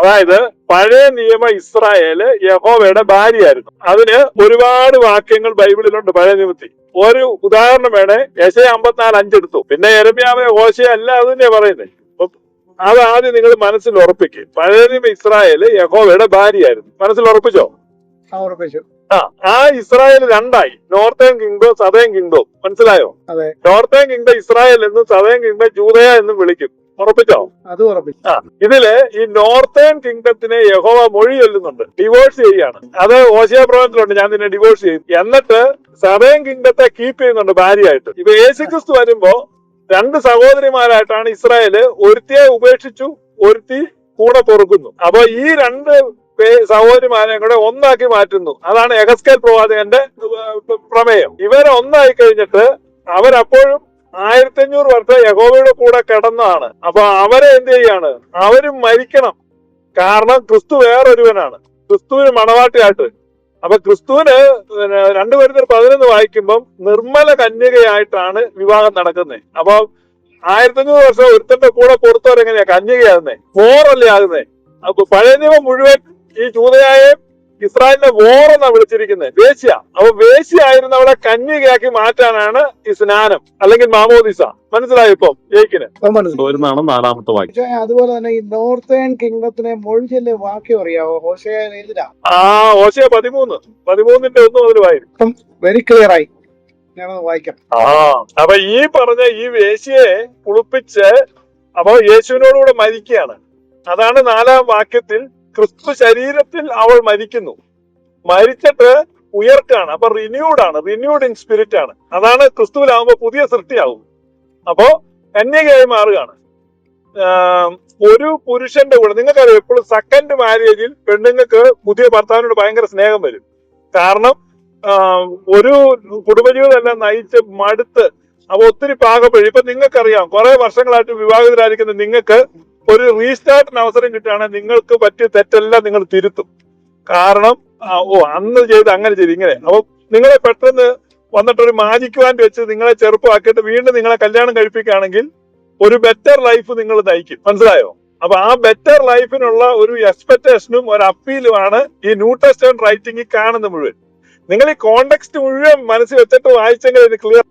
അതായത് പഴയ നിയമ ഇസ്രായേൽ യഹോവയുടെ ഭാര്യയായിരുന്നു. അതിന് ഒരുപാട് വാക്യങ്ങൾ ബൈബിളിലുണ്ട് പഴയ നിയമത്തിൽ. ഒരു ഉദാഹരണം വേണേ യശയ അമ്പത്തിനാല് അഞ്ചെടുത്തു പിന്നെ എരമ്യാവെ ഓശയ അല്ല അത് തന്നെയാ പറയുന്നത് അത് ആദ്യം നിങ്ങൾ മനസ്സിൽ ഉറപ്പിക്കും. പഴയ നിയമ ഇസ്രായേൽ യഹോവയുടെ ഭാര്യയായിരുന്നു. മനസ്സിൽ ഉറപ്പിച്ചോ? ആ ഉറപ്പിച്ചു. ആ ആ ഇസ്രായേൽ രണ്ടായി. നോർത്തേൺ കിങ്ഡോ സതേൺ കിങ്ഡോ മനസ്സിലായോ? നോർത്തേൺ കിങ്ഡം ഇസ്രായേൽ എന്നും സതേൺ കിങ്ഡം ജൂതയ എന്നും വിളിക്കും. ഉറപ്പിച്ചോ? അത് ഉറപ്പിച്ചു. ആ ഇതിൽ ഈ നോർത്തേൺ കിങ്ഡത്തിനെ യഹോവ മൊഴി ചൊല്ലുന്നുണ്ട്. ഡിവോഴ്സ് ചെയ്യാണ്. അത് ഓശിയ പ്രവചനത്തിലുണ്ട്. ഞാൻ നിന്നെ ഡിവോഴ്സ് ചെയ്യും. എന്നിട്ട് സബേൻ കിങ്ഡത്തെ കീപ്പ് ചെയ്യുന്നുണ്ട് ഭാര്യയായിട്ട്. ഇപ്പൊ യേശുക്രിസ്തു വരുമ്പോ രണ്ട് സഹോദരിമാരായിട്ടാണ് ഇസ്രായേൽ ഒരുത്തിയെ ഉപേക്ഷിച്ചു ഒരുത്തി കൂടെ പൊറുക്കുന്നു. അപ്പൊ ഈ രണ്ട് സഹോദരിമാരെ കൂടെ ഒന്നാക്കി മാറ്റുന്നു. അതാണ് എഗസ്കേൽ പ്രവാചകന്റെ പ്രമേയം. ഇവരെ ഒന്നായി കഴിഞ്ഞിട്ട് അവരപ്പോഴും ആയിരത്തി അഞ്ഞൂറ് വർഷം യഹോവയുടെ കൂടെ കിടന്നതാണ് അപ്പൊ അവരെ എന്ത് ചെയ്യാണ്? അവരും മരിക്കണം. കാരണം ക്രിസ്തു വേറൊരുവനാണ്. ക്രിസ്തുവിന് മണവാട്ടിയായിട്ട്. അപ്പൊ ക്രിസ്തുവിന് രണ്ടു പേരുടെ പതിനൊന്ന് വായിക്കുമ്പം നിർമ്മല കന്യകയായിട്ടാണ് വിവാഹം നടക്കുന്നത് അപ്പൊ ആയിരത്തി അഞ്ഞൂറ് വർഷം ഒരുത്തന്റെ കൂടെ പുറത്തവരെങ്ങനെയാ? കന്യകയാകുന്നേ. ഫോറല്ലേ ആകുന്നേ. അപ്പൊ പഴയ നിയമം മുഴുവൻ ഈ ജൂതയായ ഇസ്രായേലിനെ വോറെന്നാ വിളിച്ചിരിക്കുന്നത് വേശ്യ. അപ്പൊ വേശ്യയായിരുന്നവളെ കന്യകയാക്കി മാറ്റാനാണ് ഈ സ്നാനം. അല്ലെങ്കിൽ മാമോദിസ. മനസ്സിലായി ഇപ്പം? ജയിക്കിന്. വരുന്നതാണ് നാലാമത്തെ വാക്യം. അതുപോലെ തന്നെ ഈ നോർത്തേൺ കിങ്ഡത്തിനെ മൊഴിച്ചല്ലേ വാക്യം അറിയാവോ? ഹോഷയ ആ ഓശയ പതിമൂന്ന്. പതിമൂന്നിന്റെ ഒന്ന് മുതൽ വായിരുന്നു വെരി ക്ലിയർ ആയി. ഞാനത് വായിക്കാം. ആ അപ്പൊ ഈ പറഞ്ഞ ഈ വേശ്യയെ കുളിപ്പിച്ച് അപ്പൊ യേശുവിനോടുകൂടെ മരിക്കുകയാണ്. അതാണ് നാലാം വാക്യത്തിൽ ക്രിസ്തു ശരീരത്തിൽ അവൾ മരിക്കുന്നു. മരിച്ചിട്ട് ഉയർക്കാണ് അപ്പൊ റിന്യൂഡ് ആണ് റിന്യൂഡ് ഇൻ സ്പിരിറ്റ് ആണ്. അതാണ് ക്രിസ്തുവിലാവുമ്പോ പുതിയ സൃഷ്ടിയാവും. അപ്പോ കന്യകയായി മാറുകയാണ്. ഒരു പുരുഷന്റെ കൂടെ നിങ്ങൾക്കറിയാം എപ്പോഴും സെക്കൻഡ് മാരേജിൽ പെണ്ണുങ്ങൾക്ക് പുതിയ ഭർത്താവിനോട് ഭയങ്കര സ്നേഹം വരും. കാരണം ഒരു കുടുംബജീവിതം കുടുംബജീവിതമെല്ലാം നയിച്ച് മടുത്ത് അപ്പൊ ഒത്തിരി പാകപ്പെഴും. ഇപ്പൊ നിങ്ങൾക്കറിയാം കുറെ വർഷങ്ങളായിട്ട് വിവാഹിതരായിരിക്കുന്ന നിങ്ങൾക്ക് ഒരു റീസ്റ്റാർട്ടിന് അവസരം കിട്ടുകയാണെങ്കിൽ നിങ്ങൾക്ക് പറ്റിയ തെറ്റെല്ലാം നിങ്ങൾ തിരുത്തും. കാരണം ഓ അന്ന് ചെയ്ത് അങ്ങനെ ചെയ്ത്. ഇങ്ങനെ. അപ്പൊ നിങ്ങളെ പെട്ടെന്ന് വന്നിട്ട് ഒരു മാജിക് വാൻഡ് വെച്ച് നിങ്ങളെ ചെറുപ്പമാക്കിയിട്ട് വീണ്ടും നിങ്ങളെ കല്യാണം കഴിപ്പിക്കുകയാണെങ്കിൽ ഒരു ബെറ്റർ ലൈഫ് നിങ്ങൾ നയിക്കും. മനസ്സിലായോ? അപ്പൊ ആ ബെറ്റർ ലൈഫിനുള്ള ഒരു എക്സ്പെക്ടേഷനും ഒരു അപ്പീലുമാണ് ഈ ന്യൂ ടെസ്റ്റൻ റൈറ്റിംഗിൽ കാണുന്ന മുഴുവൻ. നിങ്ങൾ ഈ കോണ്ടെക്സ്റ്റ് മുഴുവൻ മനസ്സിൽ വെച്ചിട്ട് വായിച്ചെങ്കിൽ ഇത് ക്ലിയർ